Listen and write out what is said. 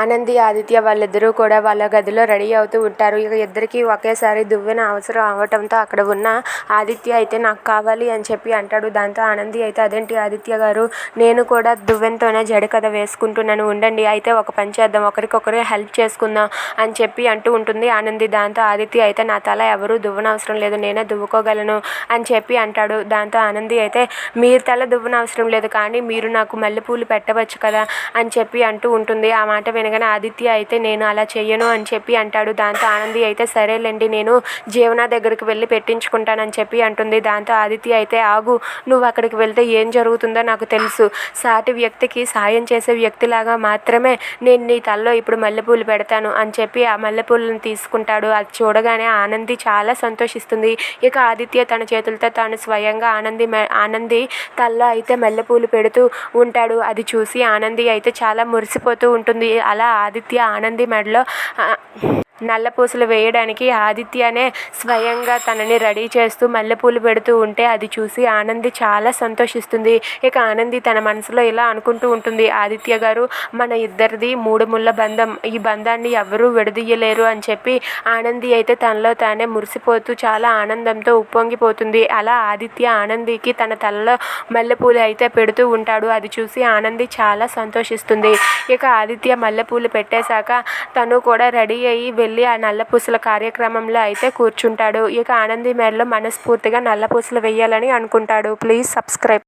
ఆనంది ఆదిత్య వాళ్ళిద్దరూ కూడా వాళ్ళ గదిలో రెడీ అవుతూ ఉంటారు. ఇక ఇద్దరికి ఒకేసారి దువ్వెన అవసరం అవటంతో అక్కడ ఉన్న ఆదిత్య అయితే నాకు కావాలి అని చెప్పి అంటాడు. దాంతో ఆనంది అయితే అదేంటి ఆదిత్య గారు? నేను కూడా దువ్వెనతోనే జడ కథ వేసుకుంటున్నాను. ఉండండి అయితే ఒక పని చేద్దాం ఒకరికొకరు హెల్ప్ చేసుకుందాం అని చెప్పి అంటూ ఉంటుంది ఆనంది. దాంతో ఆదిత్య అయితే నా తల ఎవరు దువ్వన అవసరం లేదు నేనే దువ్వుకోగలను అని చెప్పి అంటాడు. దాంతో ఆనంది అయితే మీరు తల దువ్వన అవసరం లేదు కానీ మీరు నాకు మల్లెపూలు పెట్టవచ్చు కదా అని చెప్పి అంటూ ఉంటుంది. ఆ మాట అనగానే ఆదిత్య అయితే నేను అలా చెయ్యను అని చెప్పి అంటాడు. దాంతో ఆనంది అయితే సరేలేండి నేను జీవన దగ్గరికి వెళ్ళి పెట్టించుకుంటానని చెప్పి అంటుంది. దాంతో ఆదిత్య అయితే ఆగు నువ్వు అక్కడికి వెళ్తే ఏం జరుగుతుందో నాకు తెలుసు. సాటి వ్యక్తికి సాయం చేసే వ్యక్తిలాగా మాత్రమే నేను నీ తలలో ఇప్పుడు మల్లెపూలు పెడతాను అని చెప్పి ఆ మల్లెపూలను తీసుకుంటాడు. అది చూడగానే ఆనంది చాలా సంతోషిస్తుంది. ఇక ఆదిత్య తన చేతులతో తాను స్వయంగా ఆనంది ఆనంది తలలో అయితే మల్లెపూలు పెడుతూ ఉంటాడు. అది చూసి ఆనంది అయితే చాలా మురిసిపోతూ ఉంటుంది. అలా ఆదిత్య ఆనంది మెడలో నల్లపూసలు నల్ల పూసలు వేయడానికి ఆదిత్యనే స్వయంగా తనని రెడీ చేస్తూ మల్లెపూలు పెడుతూ ఉంటే అది చూసి ఆనంది చాలా సంతోషిస్తుంది. ఇక ఆనంది తన మనసులో ఇలా అనుకుంటూ ఉంటుంది. ఆదిత్య గారు మన ఇద్దరిది మూడు ముళ్ళ బంధం. ఈ బంధాన్ని ఎవరూ విడదీయలేరు అని చెప్పి ఆనంది అయితే తనలో తానే మురిసిపోతూ చాలా ఆనందంతో ఉప్పొంగిపోతుంది. అలా ఆదిత్య ఆనందికి తన తలలో మల్లెపూలు అయితే పెడుతూ ఉంటాడు. అది చూసి ఆనంది చాలా సంతోషిస్తుంది. ఇక ఆదిత్య మల్లెపూలు పెట్టేశాక తను కూడా రెడీ అయ్యి వెళ్ళి ఆ నల్ల పూసల కార్యక్రమంలో అయితే కూర్చుంటాడు. ఇక ఆనంది మేడలో మనస్ఫూర్తిగా నల్ల పూసలు వేయాలని అనుకుంటాడు. Please subscribe.